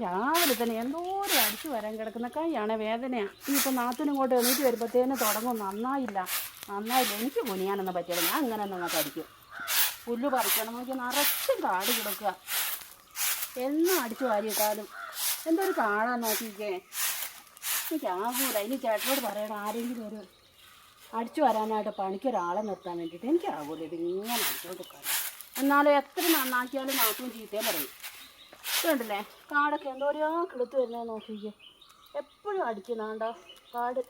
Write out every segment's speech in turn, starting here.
രാവിലെ തന്നെ എന്തോരം അടിച്ചു വരാൻ കിടക്കുന്ന കൈയാണ് വേദനയാണ് നാത്തിനും ഇങ്ങോട്ട് എണീറ്റ് വരുമ്പോഴത്തേന് തുടങ്ങും. നന്നായില്ല. നന്നായില്ല. എനിക്ക് കുനിയാനൊന്നും പറ്റില്ല. ഞാൻ അങ്ങനെ നിങ്ങൾക്ക് അടിക്കും. പുല്ല് പറിക്കണം. നോക്കി നിറച്ചും കാട് കിടക്കുക. എന്നും അടിച്ചു വാരിയിട്ടാലും? എന്തൊരു കാണാൻ നോക്കിക്കേ. എനിക്കാകൂല ഇനി ചേട്ടനോട് പറയണം. ആരെങ്കിലും ഒരു അടിച്ചു വരാനായിട്ട് പണിക്കൊരാളെ നിർത്താൻ വേണ്ടിയിട്ട് എനിക്കാകൂല ഇത് ഇങ്ങനെ അടിച്ചോണ്ട് നിൽക്കാൻ എന്നാലും എത്ര നന്നാക്കിയാലും നാട്ടും ചീത്തയും പറയും. ഇതുണ്ടല്ലേ കാടൊക്കെ എന്തോരോ കിളുത്ത് വരുന്നത് നോക്കിക്കേ. എപ്പോഴും അടിക്കുന്നാണ്ടോ കാട്?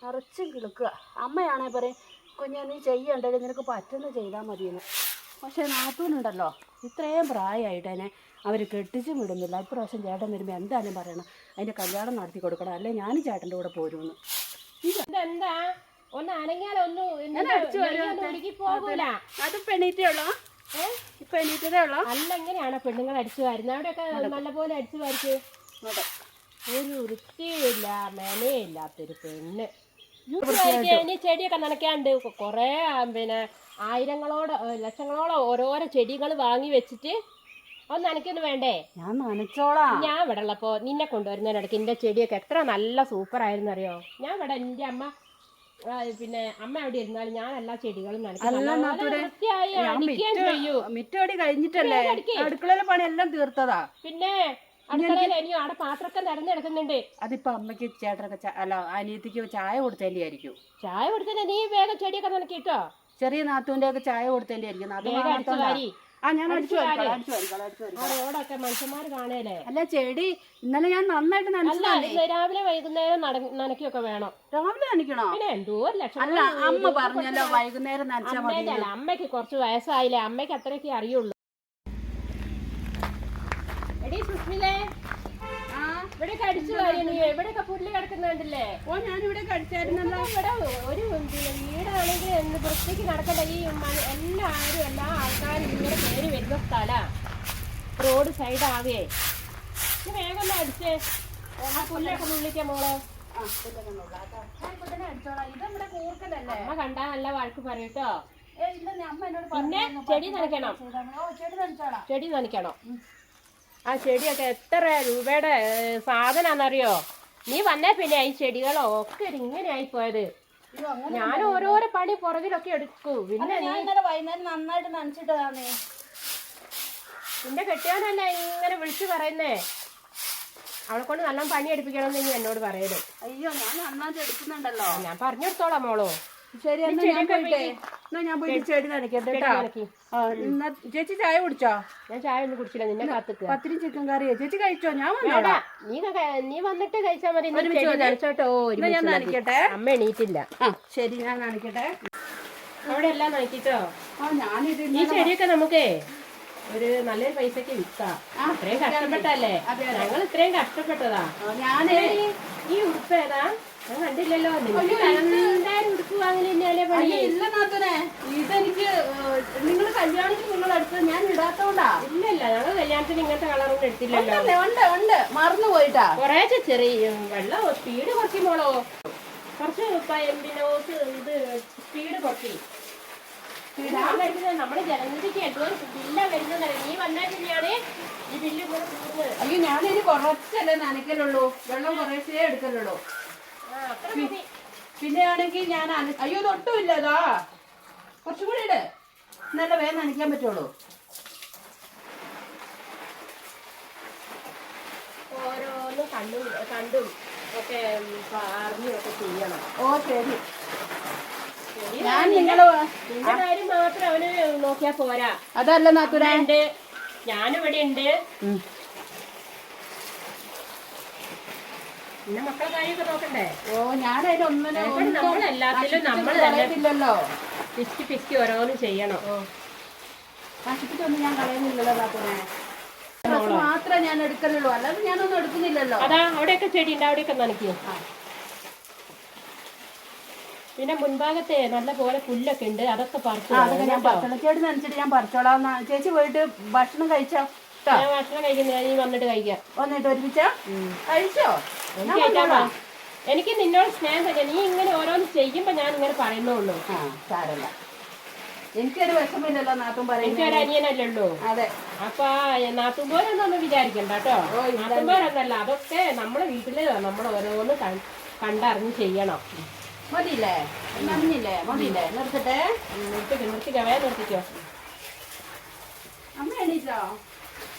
നിറച്ചും കിളുക്കുക. അമ്മയാണേ പറയും കുഞ്ഞെ നീ ചെയ്യണ്ടേ നിനക്ക് പറ്റുന്ന ചെയ്താൽ മതിയെന്ന്. പക്ഷേ നാത്തൂനുണ്ടല്ലോ ഇത്രയും പ്രായമായിട്ടേനെ അവർ കെട്ടിച്ചും വിടുന്നില്ല. ഇപ്രാവശ്യം ചേട്ടൻ വരുമ്പോൾ എന്തായാലും പറയണം അതിന്റെ കല്യാണം നടത്തി കൊടുക്കണം അല്ലെ ഞാനും ചേട്ടന്റെ കൂടെ പോരുമെന്ന്. ഇതെന്താ ഒന്ന് അനങ്ങിയാലൊന്നും അത് പെണീറ്റേ ഉള്ളോ? ഇപ്പം എണീറ്റതേ ഉള്ളോ? അല്ല എങ്ങനെയാണ് പെണ്ണുങ്ങൾ അടിച്ചു വരുന്നത് അവിടെയൊക്കെ നല്ലപോലെ അടിച്ചു വരച്ച് ഒരു വൃത്തിയില്ല മെനയില്ലാത്തൊരു പെണ്ണ്. ഇനി ചെടിയൊക്കെ നനയ്ക്കാണ്ട് കൊറേ പിന്നെ ആയിരങ്ങളോട് ലക്ഷങ്ങളോടോ ലക്ഷങ്ങളോളം ഓരോരോ ചെടികൾ വാങ്ങി വെച്ചിട്ട് അത് നനയ്ക്കൊന്നും വേണ്ടേ? ഞാൻ നനച്ചോളാം. ഞാൻ ഇവിടെ ഉള്ളപ്പോ നിന്നെ കൊണ്ടുവരുന്നതിനിടയ്ക്ക് എന്റെ ചെടിയൊക്കെ എത്ര നല്ല സൂപ്പർ ആയിരുന്നു അറിയോ ഞാൻ ഇവിടെ എന്റെ അമ്മ പിന്നെ അമ്മ അവിടെ ഇരുന്നാലും ഞാൻ എല്ലാ ചെടികളും മിറ്റോടി കഴിഞ്ഞിട്ടല്ലേ? അടുക്കളയിലെ പണി എല്ലാം തീർത്തതാ. പിന്നെ അടുക്കളയിൽ അവിടെ പാത്രമൊക്കെ നിറഞ്ഞു കിടക്കുന്നുണ്ട് അതിപ്പോ അമ്മയ്ക്ക് ചേട്ടനൊക്കെ അല്ല അനിയത്തിക്ക് ചായ കൊടുത്തല്ലേ ആയിരിക്കും ചായ കൊടുത്തല്ലേ നീ വേഗം ചെടിയൊക്കെ നനക്കിട്ടോ ചെറിയ നാത്തൂന്റെ ഒക്കെ ചായ കൊടുത്തല്ലേ ആ ഞാൻ അടിച്ചു റോഡൊക്കെ മനുഷ്യന്മാർ കാണേലേ അല്ല ചെടി ഇന്നലെ ഞാൻ നന്നായിട്ട് അല്ല രാവിലെ വൈകുന്നേരം നനയ്ക്കുകയൊക്കെ വേണം. രാവിലെ നനയ്ക്കണോ? പിന്നെ എന്തോ ലക്ഷണം. അല്ല അമ്മ പറഞ്ഞല്ലോ വൈകുന്നേരം നനച്ചാൽ മതി അമ്മേന്റെ അമ്മയ്ക്ക് കുറച്ച് വയസ്സായില്ലേ? അമ്മയ്ക്ക് അത്രയൊക്കെ അറിയുള്ളൂ. എടീ സുസ്മിലേ ഇവിടെയൊക്കെ അടിച്ചു കാര്യം എവിടെയൊക്കെ പുല്ല് ഓ ഞാനിവിടെ ഇവിടെ ഒരു വീടാണെങ്കിൽ വൃത്തിക്ക് നടക്കണ്ട ഈ മ- എല്ലാവരും എല്ലാ ആൾക്കാരും ഇങ്ങനെ കയറി വരുന്ന സ്ഥലാ. റോഡ് സൈഡ് ആകെ വേഗം ഒന്ന് അടിച്ചേ. ആ പുല്ലൊക്കെ വിളിക്കാം മോളെ? അമ്മ കണ്ടാ നല്ല വഴക്ക് പറയൂട്ടോ പിന്നെ ചെടി നനയ്ക്കണം. ചെടി നനയ്ക്കണം. ആ ചെടിയൊക്കെ എത്ര രൂപയുടെ സാധനാന്നറിയോ? നീ വന്നേ പിന്നെ ഈ ചെടികളൊക്കെ ഇങ്ങനെ ആയി പോയത്. ഞാൻ ഓരോരോ പണി പുറകിലൊക്കെ എടുക്കൂ. പിന്നെ നീ വൈകുന്നേരം നന്നായിട്ട് നനച്ചിട്ടതാന്നേ നിന്റെ കെട്ടിയവനല്ല ഇങ്ങനെ വിളിച്ചു പറയുന്നേ? അവളെ കൊണ്ട് നല്ല പണി എടുപ്പിക്കണമെന്ന് നീ എന്നോട് പറയരുത്. അയ്യോ ഞാൻ നന്നായിട്ട് എടുക്കുന്നുണ്ടല്ലോ. ഞാൻ പറഞ്ഞെടുത്തോളാം മോളോ. ശരി എന്നാ ഞാൻ പോയിട്ടേ എന്നാ ഞാൻ പോയിട്ട് ചെടി നനയ്ക്കട്ടെ കേട്ടോ. ആ, എന്നാ ചേച്ചി ചായ കുടിച്ചോ? ഞാൻ ചായ ഒന്നും കുടിച്ചില്ല നിന്നെ കാത്തുക്കുക. പത്തിരി ചിക്കൻ കറിയോ? ചേച്ചി കഴിച്ചോ? ഞാൻ വന്നോടാ. നീ ക- നീ വന്നിട്ട് കഴിച്ചാ മതി. നീ ഒരുമിച്ച് ചെടി മതി. നനച്ചോട്ടോ. എന്നാ ഞാൻ മതി. നനയ്ക്കട്ടെ. അമ്മ എണീറ്റില്ല. ആ ശരി ഞാൻ നനയ്ക്കട്ടെ. അവിടെ എല്ലാം നനക്കിട്ടോ ആ ഞാനിത് ഈ ഇന്നലെ ചെടിയൊക്കെ നമുക്കേ ഒരു നല്ലൊരു പൈസക്ക് വിൽക്കാം. ആ, ഇത്രയും കഷ്ടപ്പെട്ടല്ലേ അതെ, അതെ. ഞങ്ങൾ ഇത്രയും കഷ്ടപ്പെട്ടതാ. ആ, ഞാനേ ഈ- ഉടുപ്പ് ഏതാ? കണ്ടില്ലല്ലോ. ഇല്ല നാത്തനെ ഇതെനിക്ക് നിങ്ങൾ കല്യാണത്തിന് നിങ്ങൾ എടുത്തത് ഞാൻ ഇടാത്തോണ്ടാ? ഇല്ലല്ല ഞങ്ങൾ കല്യാണത്തിന് ഇങ്ങനത്തെ കളറൊന്നും എടുത്തില്ലല്ലോ. ഉണ്ട് ഉണ്ട് മറന്നു പോയിട്ടാ? കുറേശ്ശെ ചെറിയ വെള്ളം സ്പീഡ് കുറച്ച് മോളോ. കുറച്ച് പിന്നെ ഇത് സ്പീഡ് കുറച്ച് നമ്മുടെ ജനനിധിക്ക് എന്തോ ബില്ല വരുന്നത് നീ വന്നാൽ പിന്നെയാണ് ഈ ബില്ല് കൂടെ അയ്യോ ഞാനിനി കുറച്ചല്ലേ നനയ്ക്കലുള്ളൂ. വെള്ളം കുറച്ചേ എടുക്കലുള്ളൂ. പിന്നെ ആണെങ്കിൽ ഞാൻ അയ്യോ ഇതൊട്ടും ഇല്ലതാ കുറച്ചും കൂടി ഇട്. നല്ല വേഗം നനയ്ക്കാൻ പറ്റുള്ളൂ. ഓരോന്നും കണ്ടും കണ്ടും ഒക്കെ ഉം, ചെയ്യണം. ഓ ശരി. ഞാൻ നിങ്ങളെ നിങ്ങൾ നിന്റെ കാര്യം മാത്രം അവന് നോക്കിയാ പോരാ. അതല്ല നാത്തുര ഞാനിവിടെ ഉണ്ട് പിന്നെ മക്കളെ കാര്യമൊക്കെ നോക്കണ്ടേ? ഓ നമ്മളെല്ലാത്തിലും നമ്മൾ കളയുന്നില്ലല്ലോ. ഓരോന്നും ചെയ്യണം. നശിപ്പിച്ചൊന്നും ഞാൻ കളയുന്നില്ലല്ലോ മാത്രമേ ഞാൻ എടുക്കലുള്ളൂ. അല്ലാതെ ഞാനൊന്നും എടുക്കുന്നില്ലല്ലോ. അതാ അവിടെയൊക്കെ ചെടി ഉണ്ട് അവിടെയൊക്കെ നനയ്ക്കൂ. പിന്നെ മുൻഭാഗത്തെ നല്ല പോലെ പുല്ലൊക്കെ ഉണ്ട് അതൊക്കെ പറിച്ചു അതൊക്കെ ഞാൻ പറിച്ചോളാം. നനച്ചിട്ട് ഞാൻ പറിച്ചോളാം. ചേച്ചി പോയിട്ട് ഭക്ഷണം കഴിച്ചോ? ഭക്ഷണം കഴിക്കുന്ന വന്നിട്ട് കഴിക്കാം. വന്നിട്ട് ഒരുമിച്ചോ? കഴിച്ചോ? എനിക്ക്. എനിക്ക് നിന്നോട് സ്നേഹം തന്നെ നീ ഇങ്ങനെ ഓരോന്ന് ചെയ്യുമ്പോ ഞാൻ ഇങ്ങനെ പറയുന്നുള്ളൂ ആ സാരല്ല. എനിക്കൊരു വിഷമില്ലല്ലോ നാത്തും പറയുന്നത് എനിക്കൊരു അനിയനല്ലേ ഉള്ളൂ അതെ. അപ്പൊ നാത്തുമ്പോരൊന്നും വിചാരിക്കണ്ട കേട്ടോ. നാത്തുമ്പോരൊന്നല്ല അതൊക്കെ നമ്മളെ വീട്ടിൽ നമ്മൾ ഓരോന്ന് കൺ- കണ്ടറിഞ്ഞ് ചെയ്യണം. മതിയില്ലേ? നന്ദിയില്ലേ മതിയില്ലേ? നിർത്തട്ടെ. നിർത്തിക്കോ നിർത്തിക്കോ വേ നിർത്തിക്കോ. അമ്മ എണീറ്റോ?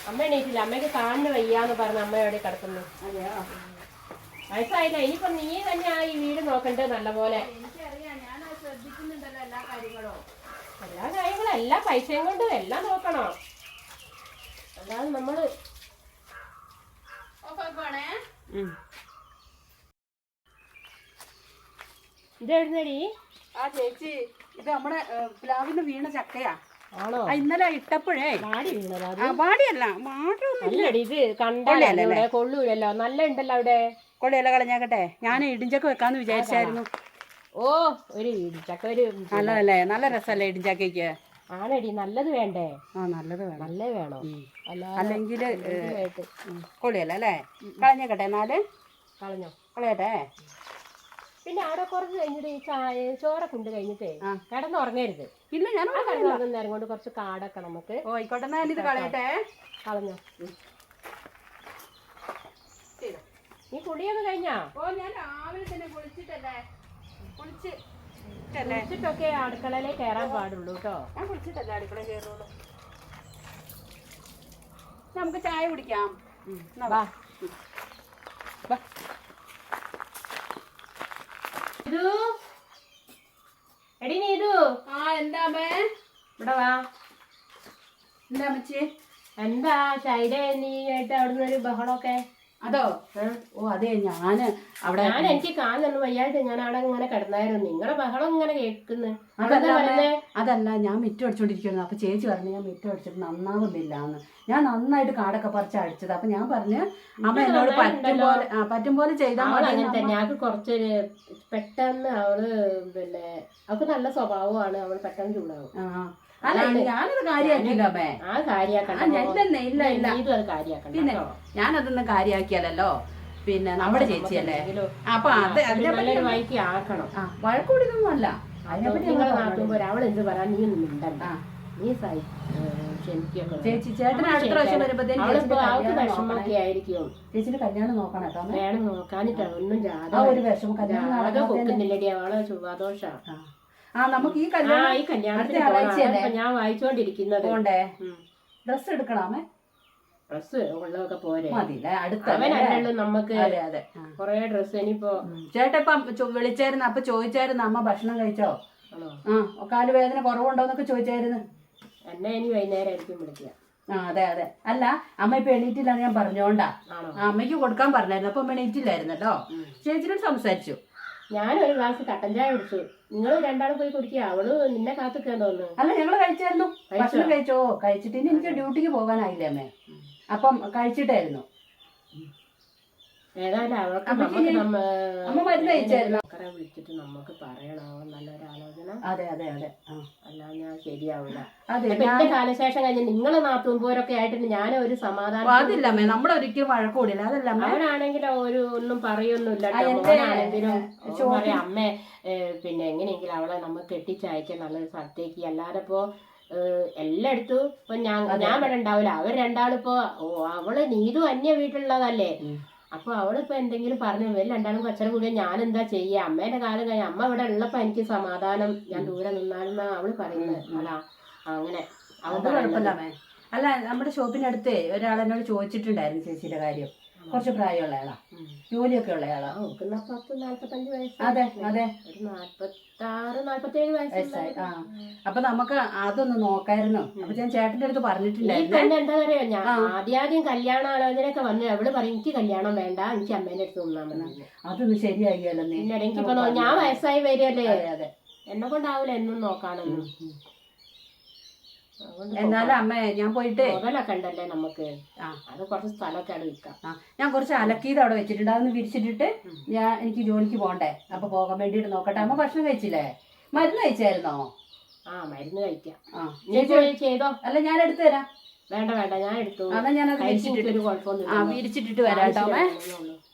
അമ്മ എണീറ്റില്ല. അമ്മയ്ക്ക് കാണിന് വയ്യാന്ന് പറഞ്ഞ അമ്മ എവിടെ കിടക്കുന്നു. അതെയോ? വയസ്സായില്ല? ഇനിയിപ്പോ നീ തന്നെ ആ ഈ വീട് നോക്കണ്ടേ നല്ലപോലെ? എനിക്കറിയാം. ഞാൻ ശ്രദ്ധിക്കുന്നുണ്ടല്ലോ എല്ലാ കാര്യങ്ങളും. എല്ലാ കാര്യങ്ങളും എല്ലാ പൈസയും കൊണ്ടും എല്ലാം നോക്കണം. അല്ലാതെ നമ്മൾ ഇതെഴുന്നടി ആ ചേച്ചി ഇത് നമ്മുടെ പ്ലാവിന്ന് വീണ ചക്കയാ. ആണോ? ഇന്നലെ ഇട്ടപ്പോഴേ. വാടി വീണതാ നല്ലടി ഇത് കണ്ടല്ലേ കൊള്ളൂലല്ലോ. നല്ല ഉണ്ടല്ലോ അവിടെ. കൊള്ളിയല്ല കളഞ്ഞാക്കട്ടെ. ഞാൻ ഇടിഞ്ചക്ക വെക്കാന്ന് വിചാരിച്ചായിരുന്നു. ഓ ഒരു ഇടിച്ചക്ക ഒരു നല്ലതല്ലേ? നല്ല രസമല്ലേ ഇടിഞ്ചക്കയ്ക്ക്? ആണടി നല്ലത് വേണ്ടേ? ആ നല്ലത് വേണം. നല്ലത് വേണോ. അല്ലെങ്കിൽ കൊള്ളിയല്ല അല്ലേ? കളഞ്ഞേക്കട്ടെ എന്നാൽ. കളഞ്ഞോ? കളയട്ടെ. പിന്നെ അവിടെ കുറച്ച് കഴിഞ്ഞിട്ട് ഈ ചായ ചോറൊക്കെ ഉണ്ട് കഴിഞ്ഞിട്ടേ. കടന്ന് കിടന്നുറങ്ങരുത്. ഇല്ല ഞാൻ കിടന്നുറങ്ങുന്ന നേരം കൊണ്ട് കുറച്ച് കാടൊക്കെ നമുക്ക് ഓ ആയിക്കോട്ടെ ഇത് കളയട്ടെ. കളഞ്ഞോ? നീ കുളിയൊക്കെ കഴിഞ്ഞാ? ഓ ഞാൻ രാവിലെ തന്നെ കുളിച്ചിട്ടല്ലേ? കുളിച്ച് കുളിച്ചിട്ടൊക്കെ അടുക്കളയിലേ കയറാൻ പാടുള്ളൂ കേട്ടോ. ഞാൻ കുളിച്ചിട്ടല്ലേ അടുക്കള കയറുള്ളൂ? നമുക്ക് ചായ കുടിക്കാം. വാ. ഇതു? എടി നീ ഇതു ആ എന്താ ഇവിടെ വാ. എന്താ അമ്മച്ചി? എന്താ ശൈല നീ ആയിട്ട് അവിടുന്ന് ഒരു ബഹളമൊക്കെ? അതോ? ഓ അതെ ഞാൻ അവിടെ ഞാൻ എനിക്ക് കാലൊന്നും വയ്യായിട്ട് ഞാൻ അവിടെ ഇങ്ങനെ കിടന്നായിരുന്നു. നിങ്ങളുടെ ബഹളം ഇങ്ങനെ കേൾക്കുന്നു. അതല്ല ഞാൻ മിറ്റം അടിച്ചോണ്ടിരിക്കുന്നു അപ്പൊ ചേച്ചി പറഞ്ഞു ഞാൻ മിറ്റം അടിച്ചിട്ട് നന്നാവുന്നില്ല എന്ന് ഞാൻ നന്നായിട്ട് കാടൊക്കെ പറിച്ച് അടിച്ചത്. അപ്പൊ ഞാൻ പറഞ്ഞു അമ്മ എന്നോട് പറ്റും പോലെ പറ്റും പോലെ ചെയ്താൽ മതി അവൾക്ക് കുറച്ചൊരു പെട്ടെന്ന് അവൾ പിന്നെ അവൾക്ക് നല്ല സ്വഭാവമാണ്. അവൾ പെട്ടെന്ന് ചൂടാവും. ആ. അല്ല? ഞാനത് കാര്യാക്കില്ല അമ്മേ. ആ ഇല്ലെന്നേ, ഇല്ല ഇല്ല. അത് പിന്നെ കേട്ടോ. ഞാനതൊന്നും കാര്യാക്കിയല്ലോ പിന്നെ നമ്മുടെ ചേച്ചിയല്ലേ അല്ലേ? അപ്പൊ അത് ഒരു അതിനെപ്പറ്റി നല്ലൊരു വഴിക്ക് ആക്കണം. ആ വഴക്കൂടിയതൊന്നും അല്ല. അതിനെപ്പറ്റി നിങ്ങളെ നീ ഒന്നും മിണ്ടണ്ട. ആ. നീ സഹി ക്ഷമിക്കൊക്കെ ചേച്ചി ചേട്ടൻ അടുത്ത പ്രാവശ്യം വരുമ്പോഴത്തേനും അവളിപ്പോ അവൾക്ക് കല്യാണം നോക്കണം ആയിരിക്കും. കല്യാണം നോക്കണം കേട്ടോ അമ്മേ. വേണം നോക്കാനിട്ടാ ഒന്നും ആ ഒരു വിഷമം. കല്യാണം ജാത നടക്കാത്തതിന്റെ- പൊക്കുന്നില്ലടി അവളെ ചുവാദോഷ ആ. ആ നമുക്ക് ഈ കല്യാണം ഈ കല്യാണത്തിന് ആഴ്ചയല്ലേ? ഞാൻ വായിച്ചോണ്ടിരിക്കുന്നത്. പോണ്ടേ? ഡ്രസ് എടുക്കണമേ? ഡ്രസ് ഉള്ളതൊക്കെ പോരെ. മതില്ലേ അടുത്ത അവനല്ലല്ലോ നമുക്ക് അതെ അതെ. ആ. കൊറേ ഡ്രസ് ഇനിയിപ്പോ ഉം. ചേട്ടാ ഇപ്പം ചോ- വിളിച്ചായിരുന്നു. അപ്പൊ ചോദിച്ചായിരുന്നു. അമ്മ ഭക്ഷണം കഴിച്ചോ? ആണോ? ആ കാൽ വേദന കുറവുണ്ടോന്നൊക്കെ ചോദിച്ചായിരുന്നു. എന്നെ ഇനി വൈകുന്നേരം ആയിരിക്കും വിളിക്കുക. ആ അതെ അതെ. അല്ല അമ്മ ഇപ്പൊ എണീറ്റില്ലാന്ന് ഞാൻ പറഞ്ഞോണ്ടാ. ആണോ? ആ, അമ്മയ്ക്ക് കൊടുക്കാൻ പറഞ്ഞായിരുന്നു. അപ്പൊ അമ്മ എണീറ്റില്ലായിരുന്നല്ലോ. ചേച്ചിനോട് സംസാരിച്ചു. ഞാനൊരു ഗ്ലാസ് കട്ടൻ ചായ കുടിച്ചു. നിങ്ങൾ രണ്ടാളും പോയി കുടിക്കുക അവൾ നിന്നെ കാത്തിക്കാൻ തോന്നുന്നു. അല്ല ഞങ്ങൾ കഴിച്ചായിരുന്നു. ഭക്ഷണം കഴിച്ചോ? കഴിച്ചിട്ട് ഇനി എനിക്ക് ഡ്യൂട്ടിക്ക് പോകാനായില്ലേ അമ്മേ? അപ്പം കഴിച്ചിട്ടായിരുന്നു. ഏതായാലും അവൾക്ക് അമ്മ മരുന്ന് കഴിച്ചായിരുന്നോ? ആൾക്കാരെ വിളിച്ചിട്ട് നമുക്ക് പറയണം നല്ലൊരാലോചന അതെ അതെ അതെ. അല്ലാതെ ഞാൻ ശരിയാവില്ല. എന്റെ കാലശേഷം കഴിഞ്ഞ് നിങ്ങളെ നാത്തുമ്പോരൊക്കെ ആയിട്ട് ഞാൻ ഒരു സമാധാനം അതില്ല അമ്മേ. ഒരിക്കലും വഴക്കൂടില്ല അതല്ല അവനാണെങ്കിലും ഒരു ഒന്നും പറയൊന്നുമില്ല ആണെങ്കിലും പറയാം അമ്മേ പിന്നെ എങ്ങനെയെങ്കിലും അവളെ നമ്മൾ കെട്ടിച്ചയക്കാൻ നല്ലൊരു സ്ഥലത്തേക്ക്. അല്ലാതെ ഇപ്പോ എല്ലായിടത്തും ഇപ്പൊ ഞാൻ ഞാൻ ഇവിടെ ഉണ്ടാവില്ല. അവർ രണ്ടാളിപ്പോ ഓ, അവൾ നീതു അന്യ വീട്ടിലുള്ളതല്ലേ. അപ്പൊ അവളിപ്പോ എന്തെങ്കിലും പറഞ്ഞു ഇവർ രണ്ടാളും കച്ചറ കൂടിയാൽ ഞാൻ എന്താ ചെയ്യാ? അമ്മേന്റെ കാലം കഴിഞ്ഞ അമ്മ ഇവിടെ ഉള്ളപ്പോ എനിക്ക് സമാധാനം ഞാൻ ദൂരെ നിന്നാലും അവൾ പറയുന്നത്. അല്ല അങ്ങനെ. അത് കുഴപ്പമില്ല അമ്മേ. അല്ല നമ്മുടെ ഷോപ്പിനടുത്ത് ഒരാൾ എന്നോട് ചോദിച്ചിട്ടുണ്ടായിരുന്നു ചേച്ചിയുടെ കാര്യം. കുറച്ച് പ്രായമുള്ള ആളാ. ജോലിയൊക്കെ ഉള്ള ആളാ പത്ത് നാല്പത്തഞ്ച് വയസ്സ്. അതെ അതെ. ഒരു നാല്പത്താറ് നാല്പത്തേഴ് വയസ്സായി. ആ. അപ്പൊ നമുക്ക് അതൊന്ന് നോക്കായിരുന്നു. അപ്പൊ ഞാൻ ചേട്ടന്റെ അടുത്ത് പറഞ്ഞിട്ടുണ്ടായിരുന്നു എന്താ പറയാ ഞാൻ ആദ്യാദ്യം കല്യാണ ആലോചനയൊക്കെ വന്ന്. അവൾ പറയും എനിക്ക് കല്യാണം വേണ്ട. എനിക്ക് അമ്മേന്റെ അടുത്ത് നിന്നാ അതൊന്ന് ശരിയാകിയല്ലോ എനിക്കിപ്പോ ഞാൻ വയസ്സായി വരികയല്ലേ? എന്നെ കൊണ്ടാവൂല എന്നും നോക്കാനൊന്നും. എന്നാലും അമ്മേ ഞാൻ പോയിട്ട്. മുതലൊക്കെ ഉണ്ടല്ലേ നമുക്ക്? ആ. അത് കുറച്ച് സ്ഥലമൊക്കെ അവിടെ വിൽക്കാം. ആ. ഞാൻ കുറച്ച് അലക്കീത് അവിടെ വെച്ചിട്ടുണ്ട്. അതൊന്ന് വിരിച്ചിട്ടിട്ട് ഞാൻ എനിക്ക് ജോലിക്ക് പോകണ്ടേ. അപ്പൊ പോകാൻ വേണ്ടിയിട്ട് നോക്കട്ടെ. അമ്മ ഭക്ഷണം കഴിച്ചില്ലേ? മരുന്ന് കഴിച്ചായിരുന്നോ? ആ മരുന്ന് കഴിക്കാം. ആ. പോയി ചെയ്തോ? അല്ല ഞാൻ എടുത്തു തരാം. വേണ്ട വേണ്ട. ഞാൻ എടുത്തു. എന്നാ ഞാൻ കഴിച്ചിട്ട് വിരിച്ചിട്ടിട്ട് ഒരു ആ കുഴപ്പമൊന്നും വിരിച്ചിട്ടിട്ട് വരാം കേട്ടോ അമ്മേ.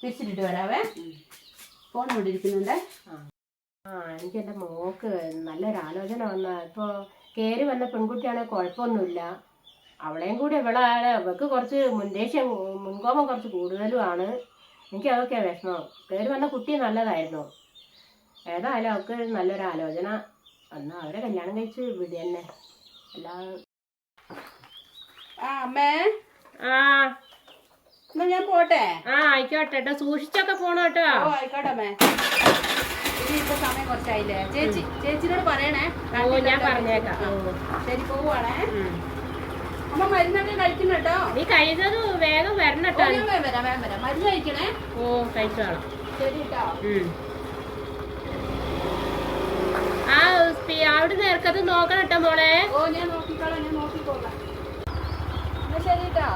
വിരിച്ചിട്ടിട്ട് വരാവേ. ഫോൺ കൊണ്ടിരിക്കുന്നുണ്ടേ ആ. എനിക്ക് എന്റെ മോക്ക് നല്ലൊരു ആലോചന വന്ന ഇപ്പോൾ കയറി വന്ന പെൺകുട്ടിയാണെങ്കിൽ കുഴപ്പമൊന്നുമില്ല. അവളെയും കൂടി ഇവളാണ്. അവൾക്ക് കുറച്ച് മുൻദേശം മുൻകോപം കുറച്ച് കൂടുതലുമാണ്. എനിക്ക് അതൊക്കെ വിഷമം. കയറി വന്ന കുട്ടി നല്ലതായിരുന്നു. ഏതായാലും അവൾക്ക് നല്ലൊരു ആലോചന. എന്നാൽ അവരെ കല്യാണം കഴിച്ച് വിടി തന്നെ എല്ലാ അമ്മേ. ആ. ഞാൻ പോട്ടെ? ആ ആയിക്കോട്ടെ. കേട്ടോ സൂക്ഷിച്ചൊക്കെ പോണോ കേട്ടോ ആയിക്കോട്ടെ അമ്മേ. ഇനി ഇപ്പൊ സമയം കുറച്ചായില്ലേ? ചേച്ചി ചേച്ചിനോട് പറയണേ. ഞാൻ പറഞ്ഞേക്കാം. ശരി പോവാണേ അമ്മ മരുന്നൊക്കെ കഴിക്കണം കേട്ടോ? നീ കഴിയുന്നത് വേഗം വരണം കേട്ടോ. വേഗം വരാം വേഗം വരാം. മരുന്ന് കഴിക്കണേ? ഓ കഴിച്ചോളാം ശരി കേട്ടോ. ആ അവിടെ നേർക്കത് നോക്കണം കേട്ടോ മോളെ. ഓ ഞാൻ നോക്കിക്കോളാം ഞാൻ നോക്കിക്കോളാം. ശരി കേട്ടോ.